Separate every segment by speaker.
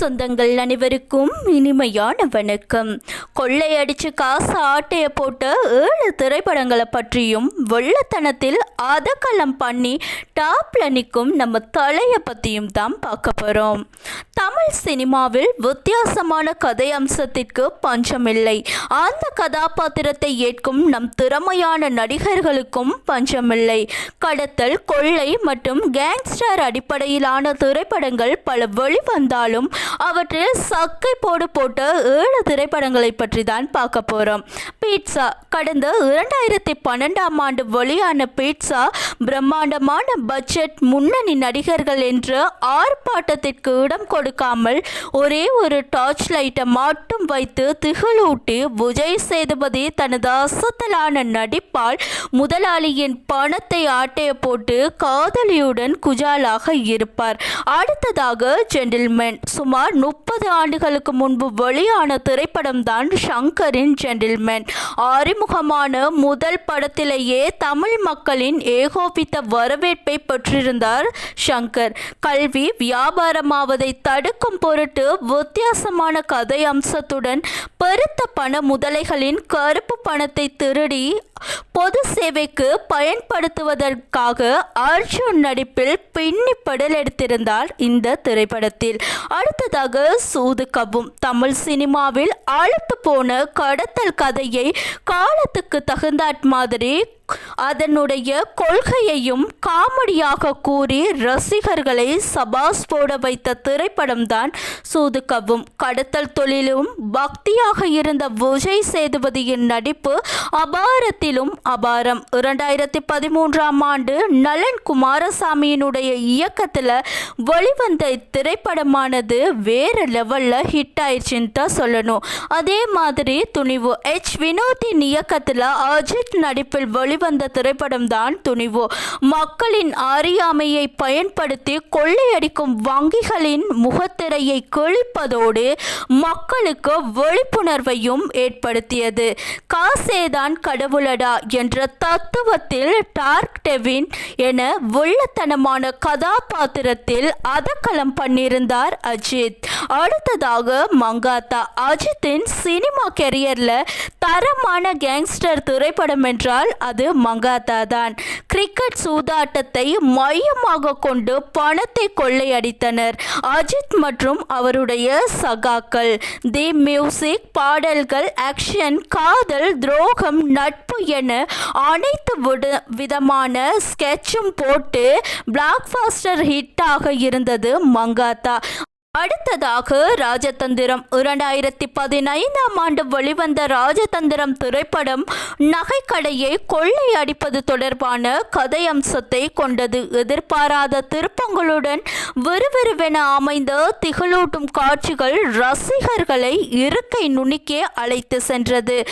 Speaker 1: சொந்தங்கள் அனைவருக்கும் இனிமையான வணக்கம். கொள்ளையடிச்சு காசு ஆட்டைய போட்ட ஏழு திரைப்படங்களை பற்றியும் வெள்ளத்தனத்தில் அதக்கலம் பண்ணி டாப்ல நிற்கும் நம்ம தலையை பற்றியும் தான் பார்க்க போகிறோம் தமிழ் சினிமாவில் வித்தியாசமான கதை அம்சத்திற்கு பஞ்சமில்லை. அந்த கதாபாத்திரத்தை ஏற்கும் நம் திறமையான நடிகர்களுக்கும் பஞ்சமில்லை. கடத்தல் கொள்ளை மற்றும் கேங்ஸ்டர் அடிப்படையிலான திரைப்படங்கள் பல வெளிவந்தாலும் அவற்றில் சக்கை போடு போட்ட ஏழு திரைப்படங்களை பற்றி தான் பார்க்க போகிறோம் பீட்சா கடந்த இரண்டாயிரத்தி பன்னெண்டாம் ஆண்டு வெளியான பீட்சா பிரம்மாண்டமான பட்ஜெட் முன்னணி நடிகர்கள் என்ற ஆர்ப்பாட்டத்திற்கு இடம் கொடுக்காமல் ஒரே ஒரு டார்ச் லைட்டை மட்டும் வைத்து திகழூட்டி விஜய் சேதுபதி தனது அசத்தலான நடிப்பால் முதலாளியின் பணத்தை ஆட்டைய போட்டு காதலியுடன் குஜாலாக இருப்பார். அடுத்ததாக ஜென்டில்மேன் சுமார் முப்பது ஆண்டுகளுக்கு முன்பு வெளியான திரைப்படம் தான் ஷங்கரின் ஜென்டில்மேன் அறிமுகமான முதல் படத்திலேயே தமிழ் மக்களின் ஏகோ ஏகோபித்த வரவேற்பை பெற்றிருந்தார் ஷங்கர் கல்வி வியாபாரமாவதை தடுக்கும் பொருட்டு வித்தியாசமான கதை அம்சத்துடன் பெருத்த பண முதலைகளின் கருப்பு பணத்தை திருடி பொது சேவைக்கு பயன்படுத்துவதற்காக அர்ஜுன் நடிப்பில் பின்னி படல் எடுத்திருந்தார் இந்த திரைப்படத்தில். அடுத்ததாக சூது கபும். தமிழ் சினிமாவில் அழுத்து போன கடத்தல் கதையை காலத்துக்கு தகுந்தாற் மாதிரி அதனுடைய கொள்கையையும் காமெடியாக கூறி ரசிகர்களை சபாஸ் போட வைத்த திரைப்படம்தான் சூதுகவும் கடத்தல் தொழிலும் பக்தியாக இருந்த விஜய் சேதுபதியின் நடிப்பு அபாரத்தில் காட்டிலும் அபாரம். இரண்டாயிரத்தி பதிமூன்றாம் ஆண்டு நலன் குமாரசாமியினுடைய இயக்கத்தில் வெளிவந்த திரைப்படமானது வேறு லெவலில் ஹிட் ஆயிடுச்சுன்னு தான் சொல்லணும். அதே மாதிரி துணிவு. எச். வினோத்தின் இயக்கத்தில் அஜித் நடிப்பில் வெளிவந்த திரைப்படம் தான் துணிவு. மக்களின் அறியாமையை பயன்படுத்தி கொள்ளையடிக்கும் வங்கிகளின் முகத்திரையை கிழிப்பதோடு மக்களுக்கு விழிப்புணர்வையும் ஏற்படுத்தியது. காசேதான் கடவுளடா. என்ற தத்துவத்தில் டார்க் டெவின் என உள்ளத்தனமான கதாபாத்திரத்தில் அதக்கலம் பண்ணியிருந்தார் அஜித். அடுத்ததாக மங்காத்தா. அஜித்தின் சினிமா கெரியரில் தரமான கேங்ஸ்டர் திரைப்படம் என்றால் அது மங்காத்தா தான் கிரிக்கெட் சூதாட்டத்தை மையமாக கொண்டு பணத்தை கொள்ளையடித்தனர் அஜித் மற்றும் அவருடைய சகாக்கள். தி மியூசிக் பாடல்கள் ஆக்ஷன் காதல் துரோகம் நட்பு என அனைத்து விதமான ஸ்கெட்சும் போட்டு பிளாக்பாஸ்டர் ஹிட்டாக இருந்தது மங்காத்தா. அடுத்ததாக ராஜதந்திரம். இரண்டாயிரத்தி பதினைந்தாம் ஆண்டு வெளிவந்த ராஜதந்திரம் திரைப்படம் நகைக்கடையை கொள்ளையடிப்பது தொடர்பான கதை அம்சத்தை கொண்டது. எதிர்பாராத திருப்பங்களுடன் விறுவிறுவென அமைந்த திகழூட்டும் காட்சிகள் ரசிகர்களை இருக்கை நுணுக்கே அழைத்து சென்றது.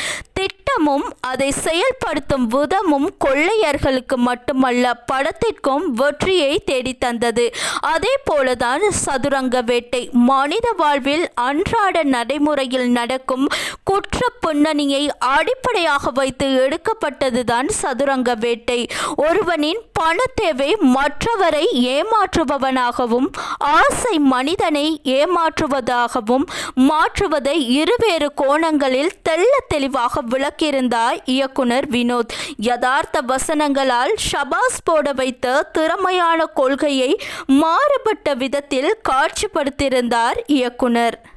Speaker 1: திட்டமும் அதை செயல்படுத்தும் விதமும் கொள்ளையர்களுக்கு மட்டுமல்ல படத்திற்கும் வெற்றியை தேடித்தந்தது. அதே போலதான் சதுரங்க வேட்டை. மனித வாழ்வில் அன்றாட நடைமுறையில் நடக்கும் குற்ற பின்னணியை அடிப்படையாக வைத்து எடுக்கப்பட்டதுதான் சதுரங்க வேட்டை. ஒருவனின் பண தேவை மற்றவரை ஏமாற்றுபவனாகவும் ஆசை மனிதனை ஏமாற்றுவதாகவும் மாற்றுவதை இருவேறு கோணங்களில் தெல்ல தெளிவாக விளக்கி விளக்கியிருந்தார் இயக்குனர் வினோத். யதார்த்த வசனங்களால் ஷபாஸ் போட வைத்த திறமையான கொள்கையை மாறுபட்ட விதத்தில் காட்சிப்படுத்தியிருந்தார் இயக்குனர்.